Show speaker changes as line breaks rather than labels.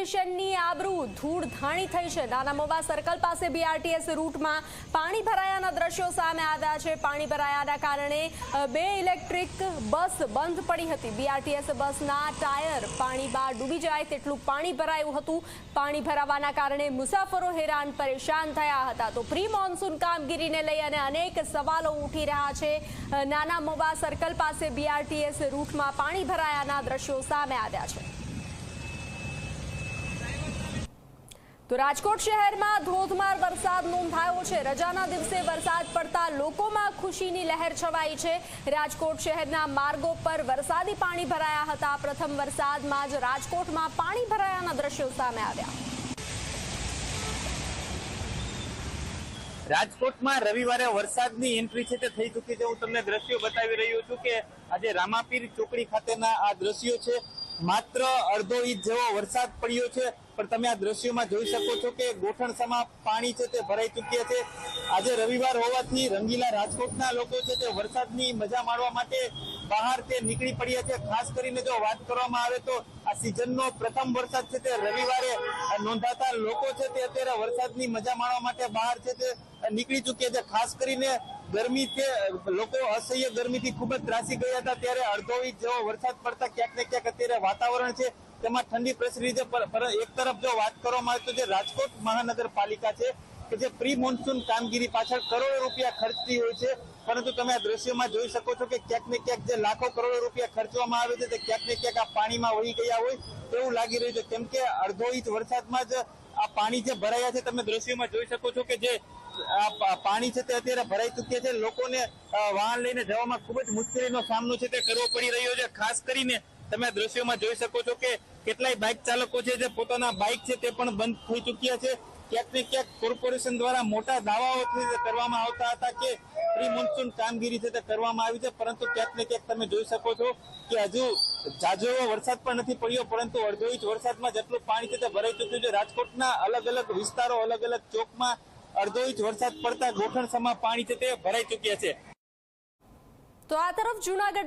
કોર્પોરેશનની આબરૂ ધૂળ થઈ છે. નાના મોબા સર્કલ પાસે બીઆરટીએસ રૂટમાં પાણી ભરાયાના દ્રશ્યો સામે આવ્યા છે. પાણી ભરાયાના કારણે બે ઇલેક્ટ્રિક બસ બંધ પડી હતી. બીઆરટીએસ બસના ટાયર પાણી બહાર ડૂબી જાય તેટલું પાણી ભરાયું હતું. પાણી ભરાવાના કારણે મુસાફરો હેરાન પરેશાન થયા હતા. તો પ્રી મોન્સૂન કામગીરીને લઈ અને અનેક સવાલો ઉઠી રહ્યા છે. નાના મોબા સર્કલ પાસે બીઆરટીએસ રૂટમાં પાણી ભરાયાના દ્રશ્યો સામે આવ્યા છે. તો રાજકોટ શહેરમાં ધોધમાર વરસાદ નોંધાયો છે. રજાના દિવસે વરસાદ પડતા લોકોમાં ખુશીની લહેર છવાઈ છે. રાજકોટ શહેરના માર્ગો પર વરસાદી પાણી ભરાયા હતા. પ્રથમ વરસાદમાં જ રાજકોટમાં પાણી ભરાયાના દ્રશ્યો સામે આવ્યા.
રાજકોટમાં રવિવારે વરસાદની એન્ટ્રી છે તે થઈ ચૂકી છે. હું તમને દ્રશ્યો બતાવી રહ્યો છું કે આજે રામાપીર ચોકડી ખાતેના આ દ્રશ્યો છે. માત્ર અડધો ઇંચ જેવો વરસાદ પડ્યો છે, પણ તમે આ દ્રશ્યોમાં જોઈ શકો છો કે ગોઠણસામાં પાણી છે તે ભરાઈ ચૂક્યા છે. આજે રવિવાર હોવાથી રંગીલા રાજકોટના લોકો છે તે વરસાદની મજા માણવા માટે બહાર તે નીકળી પડ્યા છે. ખાસ કરીને જો વાત કરવામાં આવે તો આ સિઝનનો પ્રથમ વરસાદ છે તે રવિવારે નોંધાતા લોકો છે તે અત્યારે વરસાદની મજા માણવા માટે બહાર છે તે નીકળી ચૂક્યા છે. ખાસ કરીને ગરમી છે, લોકો અસહ્ય ગરમીથી ખૂબ જ ત્રાસી ગયા હતા. ત્યારે અડધો ઇંચ જેવો વરસાદ પડતા ક્યાંક ને ક્યાંક અત્યારે વાતાવરણ છે તેમાં ઠંડી પ્રસરી છે એક તરફ જો વાત કરવામાં આવે તો જે રાજકોટ મહાનગરપાલિકા છે કે જે પ્રી મોન્સૂન કામગીરી પાછળ કરોડો રૂપિયા ખર્ચતી હોય છે. પરંતુ તમે આ દ્રશ્યમાં જોઈ શકો છો કે ક્યાંક ને ક્યાંક જે લાખો કરોડો રૂપિયા ખર્ચવામાં આવે છે, તે ક્યાંક ને ક્યાંક આ પાણીમાં વહી ગયા હોય તેવું લાગી રહ્યું છે. કેમ કે અડધો ઇંચ વરસાદમાં જ આ પાણી જે ભરાયા છે, તમે દ્રશ્યમાં જોઈ શકો છો કે જે આ પાણી છે તે અત્યારે ભરાઈ ચૂક્યા છે. લોકોને વાહન લઈને જવામાં ખૂબ જ મુશ્કેલીનો સામનો છે તે કરવો પડી રહ્યો છે. ખાસ કરીને તમે આ દ્રશ્યોમાં જોઈ શકો છો કે કેટલાય બાઇક ચાલકો છે જે પોતાના બાઇક છે તે પણ બંધ થઈ ચૂક્યા છે. ક્યાંક ને ક્યાંક કોર્પોરેશન દ્વારા મોટા દાવાઓ કરવામાં આવતા હતા કે પ્રી મોન્સૂન કામગીરી છે તે કરવામાં આવી છે. પરંતુ ક્યાંક ને ક્યાંક તમે જોઈ શકો છો કે હજુ એવો વરસાદ પણ નથી પડ્યો, પરંતુ અડધો ઇંચ વરસાદમાં જેટલું પાણી છે તે ભરાઈ ચૂક્યું છે. રાજકોટના અલગ અલગ વિસ્તારો, અલગ અલગ ચોકમાં અડધો ઇંચ વરસાદ પડતા ગોઠણસમાં પાણી છે તે ભરાઈ ચૂક્યા છે.
તો આ તરફ જૂનાગઢ